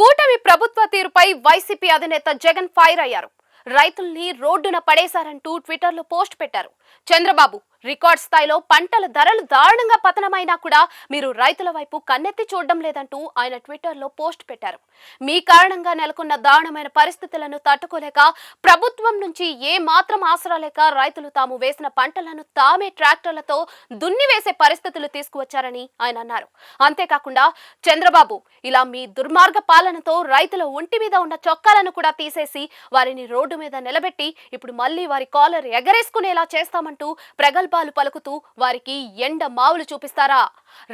కూటమి ప్రభుత్వ తీరుపై వైసీపీ అధినేత జగన్ ఫైర్ అయ్యారు. రైతుల్ని రోడ్డున పడేశారంటూ ట్విట్టర్లో పోస్ట్ పెట్టారు. చంద్రబాబు రికార్డ్ స్థాయిలో పంటల ధరలు దారుణంగా పతనమైనా కూడా మీరు రైతుల వైపు కన్నెత్తి చూడడం లేదంటూ ఆయన ట్విట్టర్లో పోస్ట్ పెట్టారు. మీ కారణంగా నెలకొన్న దారుణమైన పరిస్థితులను తట్టుకోలేక ప్రభుత్వం నుంచి ఏ మాత్రం ఆసరా లేక రైతులు తాము వేసిన పంటలను తామే ట్రాక్టర్లతో దున్ని వేసే పరిస్థితులు తీసుకువచ్చారని ఆయన అన్నారు. అంతేకాకుండా చంద్రబాబు ఇలా మీ దుర్మార్గ పాలనతో రైతుల ఒంటి మీద ఉన్న చొక్కాలను కూడా తీసేసి వారిని రోడ్డు మీద నిలబెట్టి ఇప్పుడు మళ్ళీ వారి కాలర్ ఎగరేసుకునేలా చేస్తా చేస్తామంటూ ప్రగల్భాలు పలుకుతూ వారికి ఎండ మావులు చూపిస్తారా?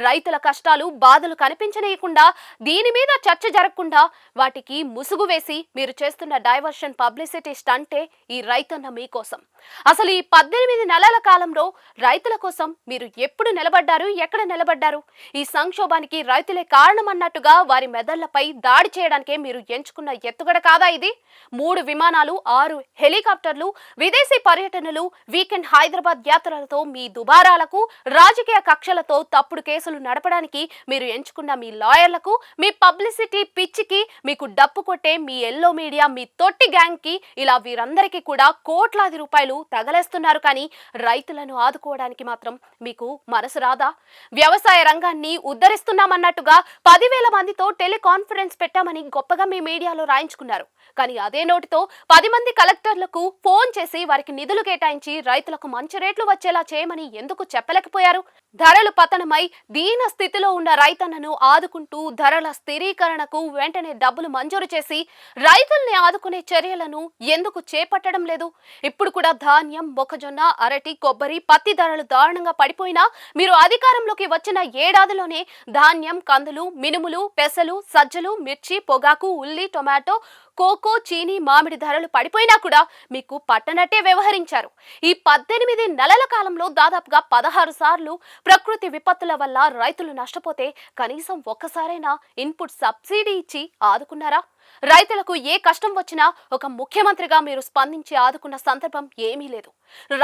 రైతుల కష్టాలు బాధలు కనిపించనీయకుండా దీని మీద చర్చ జరగకుండా వాటికి ముసుగు వేసి మీరు చేస్తున్న డైవర్షన్ పబ్లిసిటీ స్టంటే ఈ రైతన్న మీకోసం. అసలు ఈ పద్దెనిమిది నెలల కాలంలో రైతుల కోసం మీరు ఎప్పుడు నిలబడ్డారు? ఎక్కడ నిలబడ్డారు? ఈ సంక్షోభానికి రైతులే కారణం అన్నట్టుగా వారి మెదళ్ళపై దాడి చేయడానికే మీరు ఎంచుకున్న ఎత్తుగడ కాదా ఇది? మూడు విమానాలు ఆరు హెలికాప్టర్లు విదేశీ పర్యటనలు వీకెండ్ హైదరాబాద్ యాత్రలతో మీ దుబారాలకు రాజకీయ కక్షలతో తప్పుడు కేసులు నడపడానికి మీరు ఎంచుకున్న మీ లాయర్లకు మీ పబ్లిసిటీ పిచ్చికి మీకు డప్పు కొట్టే మీ ఎల్లో మీడియా మీ తొట్టి గ్యాంగ్కి ఇలా వీరందరికీ కూడా కోట్లాది రూపాయలు తగలేస్తున్నారు కానీ రైతులను ఆదుకోవడానికి మాత్రం మీకు మనసు రాదా? వ్యవసాయ రంగాన్ని ఉద్ధరిస్తున్నామన్నట్టుగా పదివేల మందితో టెలికాన్ఫరెన్స్ పెట్టామని గొప్పగా మీ మీడియాలో రాయించుకున్నారు. కానీ అదే నోటితో పది మంది కలెక్టర్లకు ఫోన్ చేసి వారికి నిధులు కేటాయించి రైతులకు మంచి రేట్లు వచ్చేలా చేయమని ఎందుకు చెప్పలేకపోయారు? ధరలు పతనమై దీన స్థితిలో ఉన్న రైతన్నను ఆదుకుంటూ ధరల స్థిరీకరణకు వెంటనే డబ్బులు మంజూరు చేసి రైతుల్ని ఆదుకునే చర్యలను ఎందుకు చేపట్టడం లేదు? ఇప్పుడు కూడా ధాన్యం మొక్కజొన్న అరటి కొబ్బరి పత్తి ధరలు దారుణంగా పడిపోయినా మీరు అధికారంలోకి వచ్చిన ఏడాదిలోనే ధాన్యం కందులు మినుములు పెసలు సజ్జలు మిర్చి పొగాకు ఉల్లి టొమాటో కోకో చీనీ మామిడి ధరలు పడిపోయినా కూడా మీకు పట్టనట్టే వ్యవహరించారు. ఈ పద్దెనిమిది నెలల కాలంలో దాదాపుగా పదహారు సార్లు ప్రకృతి విపత్తుల వల్ల రైతులు నష్టపోతే కనీసం ఒక్కసారైనా ఇన్పుట్ సబ్సిడీ ఇచ్చి ఆదుకున్నారా? రైతులకు ఏ కష్టం వచ్చినా ఒక ముఖ్యమంత్రిగా మీరు స్పందించి ఆదుకున్న సందర్భం ఏమీ లేదు.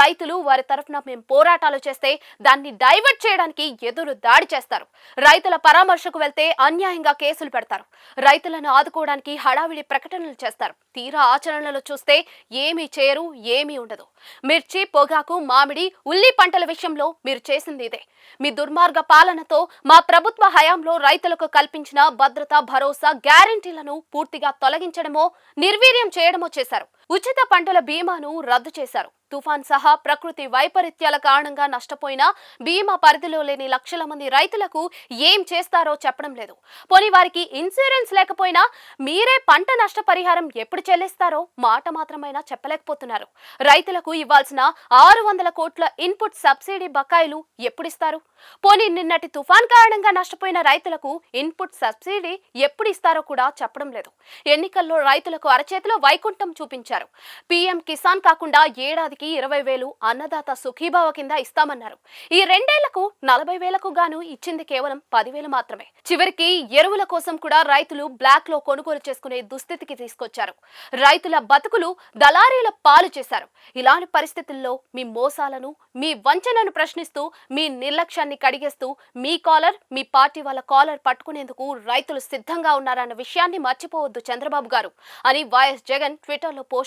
రైతులు వారి తరఫున మేము పోరాటాలు చేస్తే దాన్ని డైవర్ట్ చేయడానికి ఎదురు దాడి చేస్తారు. రైతుల పరామర్శకు వెళ్తే అన్యాయంగా కేసులు పెడతారు. రైతులను ఆదుకోవడానికి హడావిడి ప్రకటనలు చేస్తారు. తీరా ఆచరణలో చూస్తే ఏమీ చేయరు ఏమీ ఉండదు. మిర్చి పొగాకు మామిడి ఉల్లి పంటల విషయంలో మీరు చేసింది ఇదే. మీ దుర్మార్గ పాలనతో మా ప్రభుత్వ హయాంలో రైతులకు కల్పించిన భద్రత భరోసా గ్యారంటీలను పూర్తిగా తొలగించడమో నిర్వీర్యం చేయడమో చేశారు. ఉచిత పంటల బీమాను రద్దు చేశారు. తుఫాన్ సహా ప్రకృతి వైపరీత్యాల కారణంగా నష్టపోయిన బీమా పరిధిలో లేని లక్షల మంది రైతులకు ఏం చేస్తారో చెప్పడం లేదు. పోనీ వారికి ఇన్సూరెన్స్ లేకపోయినా మీరే పంట నష్టపరిహారం ఎప్పుడు చెల్లిస్తారో మాట మాత్రమైనా చెప్పలేకపోతున్నారు. రైతులకు ఇవ్వాల్సిన ఆరు వందల కోట్ల ఇన్పుట్ సబ్సిడీ బకాయిలు ఎప్పుడిస్తారు? పోనీ నిన్నటి తుఫాన్ కారణంగా నష్టపోయిన రైతులకు ఇన్పుట్ సబ్సిడీ ఎప్పుడు ఇస్తారో కూడా చెప్పడం లేదు. ఎన్నికల్లో రైతులకు అరచేతిలో వైకుంఠం చూపించారు. పీఎం కిసాన్ కాకుండా ఏడాదికి ఇరవై వేలు అన్నదాత సుఖీభావ కింద ఇస్తామన్నారు. ఈ రెండేళ్ళకు నలభై వేలకు గాను ఇచ్చింది కేవలం పదివేలు మాత్రమే. చివరికి ఎరువుల కోసం కూడా రైతులు బ్లాక్లో కొనుగోలు చేసుకునే దుస్థితికి తీసుకొచ్చారు. రైతుల బతుకులు దళారీల పాలు చేశారు. ఇలాంటి పరిస్థితుల్లో మీ మోసాలను మీ వంచనను ప్రశ్నిస్తూ మీ నిర్లక్ష్యాన్ని కడిగేస్తూ మీ కాలర్ మీ పార్టీ వాళ్ళ కాలర్ పట్టుకునేందుకు రైతులు సిద్ధంగా ఉన్నారన్న విషయాన్ని మర్చిపోవద్దు చంద్రబాబు గారు అని వైఎస్ జగన్ ట్విట్టర్లో పోస్ట్